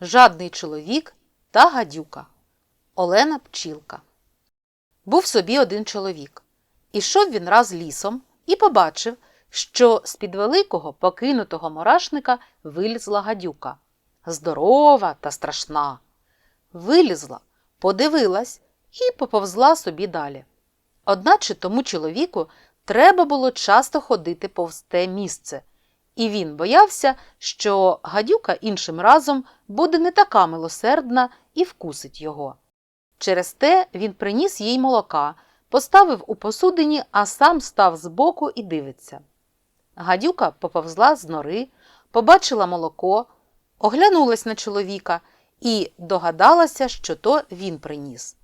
Жадний чоловік та гадюка. Олена Пчілка. Був собі один чоловік. Ішов він раз лісом і побачив, що з-під великого покинутого мурашника вилізла гадюка. Здорова та страшна. Вилізла, подивилась і поповзла собі далі. Одначе тому чоловіку треба було часто ходити повз те місце, і він боявся, що гадюка іншим разом буде не така милосердна і вкусить його. Через те він приніс їй молока, поставив у посудині, а сам став збоку і дивиться. Гадюка поповзла з нори, побачила молоко, оглянулась на чоловіка і догадалася, що то він приніс.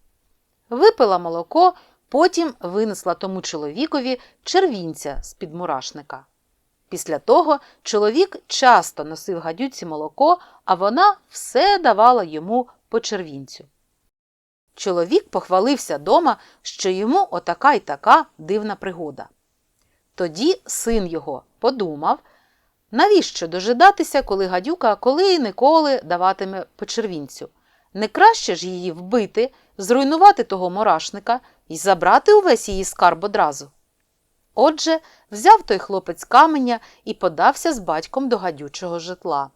Випила молоко, потім винесла тому чоловікові червінця з-під мурашника. Після того чоловік часто носив гадюці молоко, а вона все давала йому по червінцю. Чоловік похвалився дома, що йому отака й така дивна пригода. Тоді син його подумав, навіщо дожидатися, коли гадюка коли й ніколи даватиме по червінцю. Не краще ж її вбити, зруйнувати того мурашника і забрати увесь її скарб одразу. Отже, взяв той хлопець каменя і подався з батьком до гадючого житла.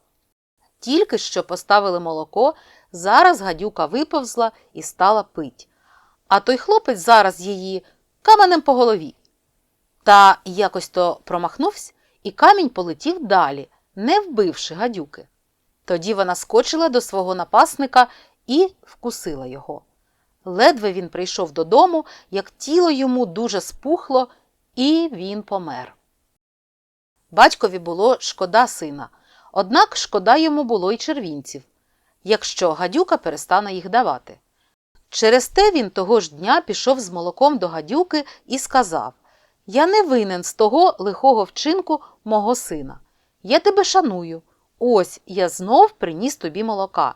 Тільки що поставили молоко, зараз гадюка виповзла і стала пить. А той хлопець зараз її каменем по голові. Та якось то промахнувся, і камінь полетів далі, не вбивши гадюки. Тоді вона скочила до свого напасника і вкусила його. Ледве він прийшов додому, як тіло йому дуже спухло, і він помер. Батькові було шкода сина, однак шкода йому було й червінців, якщо гадюка перестане їх давати. Через те він того ж дня пішов з молоком до гадюки і сказав Я не винен з того лихого вчинку мого сина. Я тебе шаную. Ось я знов приніс тобі молока,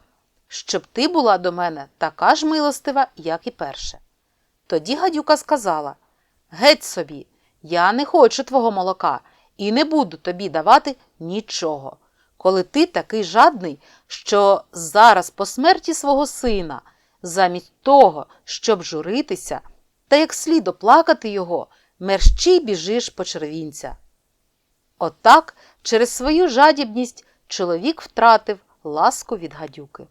щоб ти була до мене така ж милостива, як і перше. Тоді гадюка сказала Геть собі, я не хочу твого молока і не буду тобі давати нічого. Коли ти такий жадний, що зараз по смерті свого сина, замість того, щоб журитися, та як слід оплакати його, мерщій біжиш по червінця. Отак, через свою жадібність чоловік втратив ласку від гадюки.